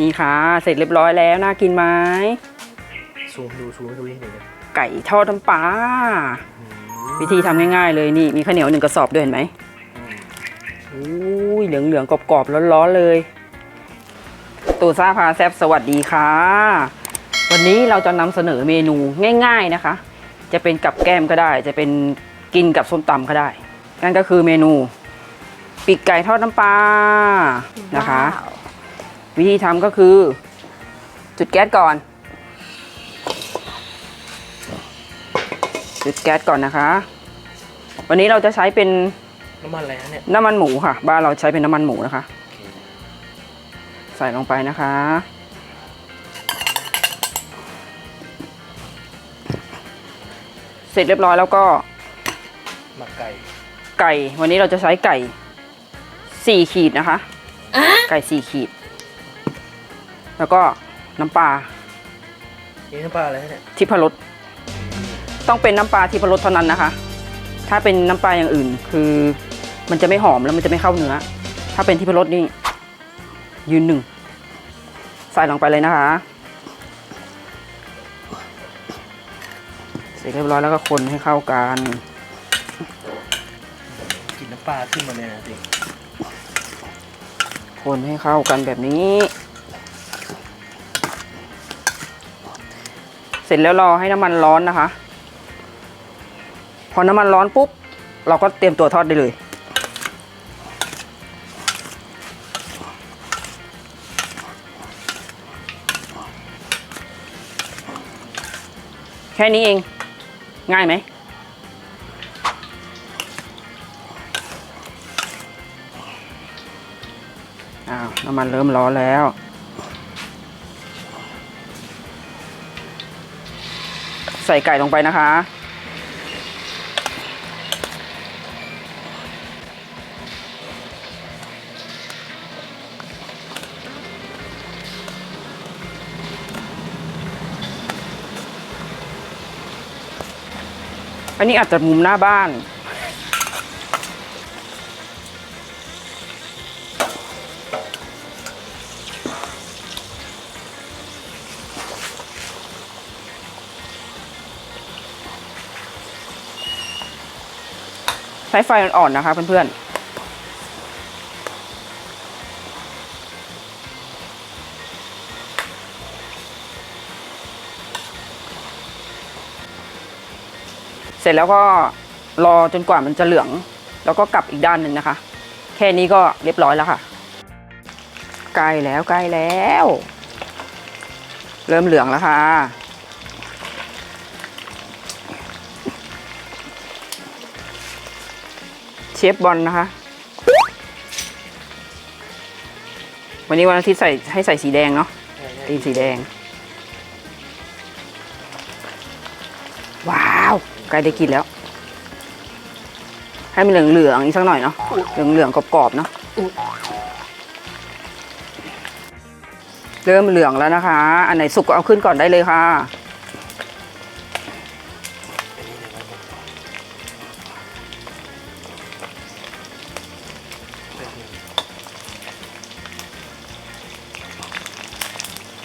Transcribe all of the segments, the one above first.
นี่ค่ะ เสร็จเรียบร้อยแล้ว น่ากินไหมซูมดูซูมให้ดูนิดหนึ่งนะไก่ทอดน้ำปลาวิธีทำง่ายๆเลยนี่ มีข้าวเหนียวหนึ่งกระสอบด้วยเห็นไหมอุ้ยเหลืองๆกรอบๆร้อนๆเลยตูซ่าพาแซบสวัสดีค่ะ วันนี้เราจะนำเสนอเมนูง่าย ๆนะคะ จะเป็นกับแก้มก็ได้ จะเป็นกินกับส้มตำก็ได้ นั่นก็คือเมนู ปีกไก่ทอดน้ำปลานะคะ ว้าววิธีทำก็คือ จุดแก๊สก่อน จุดแก๊สก่อนนะคะ วันนี้เราจะใช้เป็นน้ำมันอะไรฮะเนี่ยน้ำมันหมูค่ะ บ้านเราใช้เป็นน้ำมันหมูนะคะ ใส่ลงไปนะคะ เสร็จเรียบร้อยแล้วก็หมักไก่ไก่ วันนี้เราจะใช้ไก่สี่ขีดนะคะ ไก่สี่ขีด แล้วก็น้ำปลานี่น้ำปลาอะไรฮะเนี่ยทิพรสต้องเป็นน้ำปลาทิพรสเท่านั้นนะคะ ถ้าเป็นน้ำปลาอย่างอื่น คือมันจะไม่หอมแล้วมันจะไม่เข้าเนื้อ ถ้าเป็นทิพรสนี่ยืนหนึ่งใส่ลงไปเลยนะคะเสร็จเรียบร้อยแล้วก็คนให้เข้ากันกลินน้ำปลาขึ้นมาเลยนะจริงคนให้เข้ากันแบบนี้ เสร็จแล้วรอให้น้ำมันร้อนนะคะ พอน้ำมันร้อนปุ๊บ เราก็เตรียมตัวทอดได้เลย แค่นี้เอง ง่ายไหมอ้าวน้ำมันเริ่มร้อนแล้ว ใส่ไก่ลงไปนะคะ อันนี้อาจจะมุมหน้าบ้าน ใช้ไฟอ่อนๆนะคะเพื่อนๆเสร็จแล้วก็รอจนกว่ามันจะเหลือง แล้วก็กลับอีกด้านหนึ่งนะคะ แค่นี้ก็เรียบร้อยแล้วค่ะใกล้แล้วใกล้แล้ว เริ่มเหลืองแล้วค่ะ เชฟบอลนะคะ วันนี้วันอาทิตย์ใส่ให้ใส่สีแดงเนาะใช่ใช่ตีมสีแดง ว้าวใกล้ได้กินแล้ว ให้มันเหลืองๆอีกสักหน่อยเนาะเหลืองๆกรอบๆเนาะเริ่มเหลืองแล้วนะคะ อันไหนสุกก็เอาขึ้นก่อนได้เลยค่ะ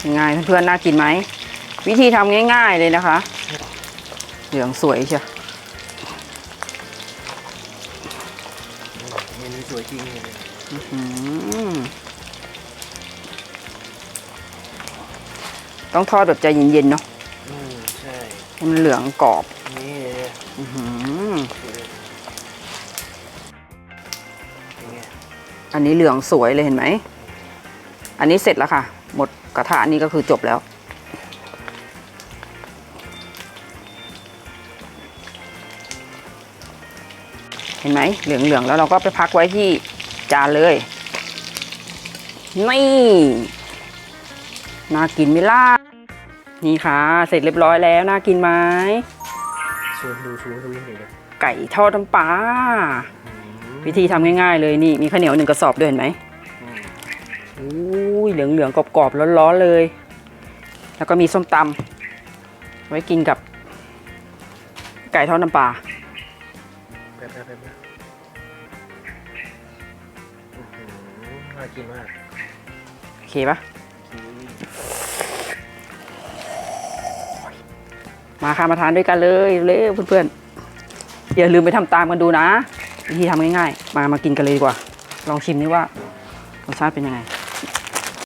ยังไงเพื่อนๆน่ากินไหม วิธีทำง่ายๆเลยนะคะ เหลืองสวยเชียวเมนูสวยจริงเลยอืมต้องทอดแบบใจเย็นๆเนาะอืมใช่ให้มันเหลืองกรอบ นี่เลยอื้อหือเป็นไงอันนี้เหลืองสวยเลยเห็นไหม อันนี้เสร็จแล้วค่ะ หมด กระทะนี้ก็คือจบแล้ว เห็นไหมเหลืองๆแล้วเราก็ไปพักไว้ที่จานเลยนี่น่ากินไหมล่ะนี่ค่ะ เสร็จเรียบร้อยแล้วน่ากินไหมซูมดูซูมให้ดูนิดหนึ่งนะไก่ทอดน้ำปลาวิธีทำง่ายๆเลยนี่มีข้าวเหนียวหนึ่งกระสอบด้วยเห็นไหมอืม เหลืองเหลืองกรอบๆร้อนๆเลย แล้วก็มีส้มตำไว้กินกับ ไก่ทอดน้ำปลาน่ากินมากโอเคปะมาค่ะมาทานด้วยกันเลยเลยเพื่อนๆอย่าลืมไปทำตามกันดูนะวิธีทำง่ายๆ มามากินกันเลยดีกว่า ลองชิมนี่ว่ารสชาติเป็นยังไง